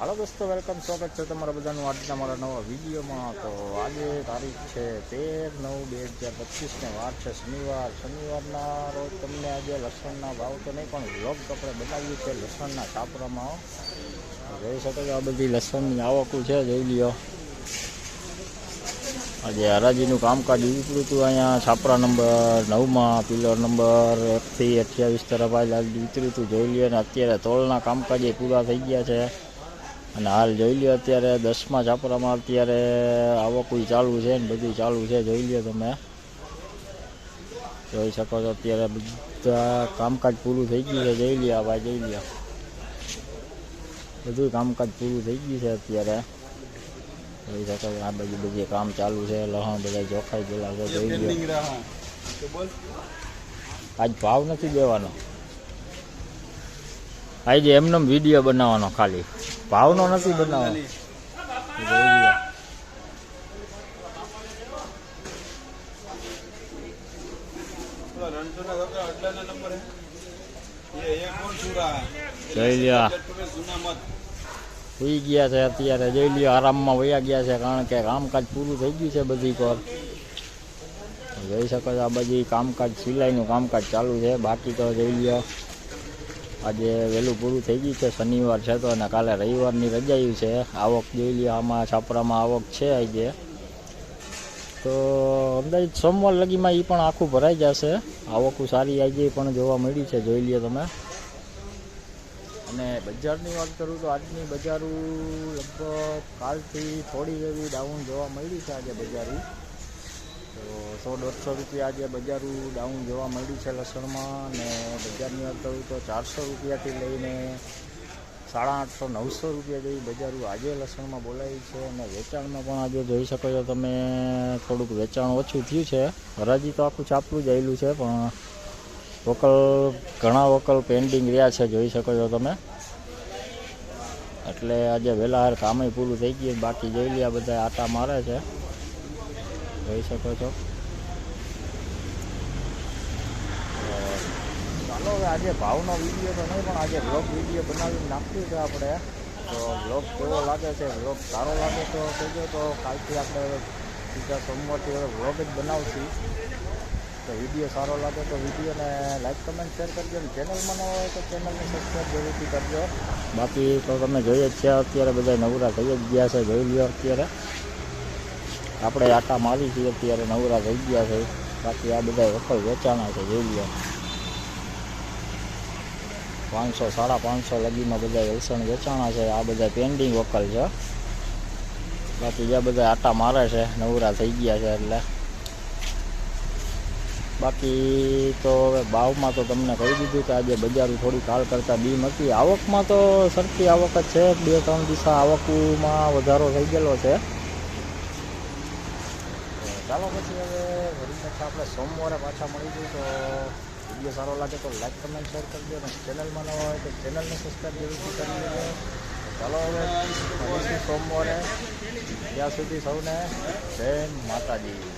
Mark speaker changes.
Speaker 1: હાલો દોસ્તો વેલકમ સ્વાગત છે તમારા બધાનું આજના મારા નવા વિડીયોમાં. તો આજે તારીખ છે તેર નવ બે હજાર પચીસને વાર છે શનિવાર. શનિવારના રોજ તમને આજે લસણના ભાવ તો નહીં, પણ વ્લોગ આપણે બનાવ્યું છે લસણના છાપરામાં જોઈ શકો છો આ બધી લસણની આવકું છે, જોઈ લ્યો. આજે હરાજીનું કામકાજ ઉતર્યું હતું અહીંયા છાપરા નંબર નવમાં પિલર નંબર એકથી અઠ્યાવીસ તરફ આજે ઉતર્યું હતું, જોઈ લ્યો. અને અત્યારે તોલના કામકાજ એ પૂરા થઈ ગયા છે. અને હાલ જોઈ લ્યો અત્યારે દસમા છાપરામાં અત્યારે આવકું ચાલુ છે ને બધું ચાલુ છે જોઈ લ્યો તમે. જોઈ શકો છો અત્યારે બધા કામકાજ પૂરું થઈ ગયું છે જોઈ લ્યો ભાઈ જોઈ લ્યો. બધું કામકાજ પૂરું થઈ ગયું છે અત્યારે. જોઈ શકો છો આ બાજુ બધી કામ ચાલુ છે લહણ બધા જોખાઈ ગયેલા છે જોઈ લ્યો. આજ ભાવ નથી દેવાનો. આજે એમનો વીડિયો બનાવવાનો ખાલી. ભાવનો નથી બનાવો. જોઈ લ્યો. સુઈ ગયા છે અત્યારે. જઈ લ્યો, આરામમાં વયા ગયા છે કારણ કે કામકાજ પૂરું થઈ ગયું છે બધી કોર. જઈ શકો છો આ બધી કામકાજ, સિલાઈનું કામકાજ ચાલુ છે. બાકી તો જઈ લ્યો. આજે વહેલું પૂરું થઈ ગયું છે. શનિવાર છે તો અને કાલે રવિવારની રજાયું છે. આવક જોઈ લઈએ આમાં છાપરામાં આવક છે આજે. તો અમદાવાદ સોમવાર લગીમાં એ પણ આખું ભરાઈ જશે. આવકું સારી આજે પણ જોવા મળી છે, જોઈ લઈએ તમે. અને બજારની વાત કરું તો આજની બજારું લગભગ કાલથી થોડી એવી ડાઉન જોવા મળી છે આજે બજારું. તો સો દોઢસો રૂપિયા આજે બજારું ડાઉન જોવા મળ્યું છે લસણમાં ને બજારની વાત કરું તો ચારસો રૂપિયાથી લઈને સાડા આઠસો નવસો રૂપિયા જેવી બજારું આજે લસણમાં બોલાવી છે અને વેચાણમાં પણ આજે જોઈ શકો છો તમે, થોડુંક વેચાણ ઓછું થયું છે. હરાજી તો આખું ચાપલું જ આવેલું છે, પણ વકલ, ઘણા વકલ પેન્ડિંગ રહ્યા છે, જોઈ શકો છો તમે. એટલે આજે વહેલા હાર કામે પૂરું થઈ ગયું બાકી જોઈ લે આ બધા આટા મારે છે. જોઈ શકો છો. ચાલો હવે આજે ભાવનો વીડિયો તો નહીં, પણ આજે બ્લોગ વીડિયો બનાવીને નાખ્યું છે આપણે. તો બ્લોગ કેવો લાગે છે બ્લોગ સારો લાગે તો કહેજો. તો કાલથી આપણે સીધા સોમવારથી હવે બ્લોગ જ બનાવશું. તો વીડિયો સારો લાગે તો વિડીયોને લાઈક કમેન્ટ શેર કરજો. અને ચેનલમાં ન હોય તો ચેનલને સબસ્ક્રાઈબ જરૂરથી કરજો. બાકી તો તમે જોઈએ જ છે, અત્યારે બધા નવરા થઈ જ ગયા છે, જોઈ લ્યો અત્યારે. આપણે આટા મારી છીએ અત્યારે, નવરા થઈ ગયા છે. બાકી આ બધા વકલ વેચાણા છે, જોઈ લ્યો પાંચસો, સાડા પાંચસો લગીમાં બધા વલસણ વેચાણા છે. આ બધા પેન્ડિંગ વકલ છે. બાકી જ્યાં બધા આટા મારે છે, નવરા થઈ ગયા છે એટલે. બાકી તો હવે ભાવમાં તો તમને કહી દીધું કે આજે બજાર થોડી કાળ કરતાં બીમ હતી. આવકમાં તો સરખી આવક જ છે. બે, ત્રણ દિવસ આવકમાં વધારો થઈ ગયેલો છે. ચાલો પછી હવે વરી આપણે સોમવારે પાછા મળી જઈએ તો વીડિયો સારો લાગે તો લાઈક કમેન્ટ શેર કરજો અને ચેનલમાં ન હોય તો ચેનલને સબસ્ક્રાઈબ જરૂરથી કરી દેજો ચાલો હવે સોમવારે. ત્યાં સુધી સૌને જય માતાજી.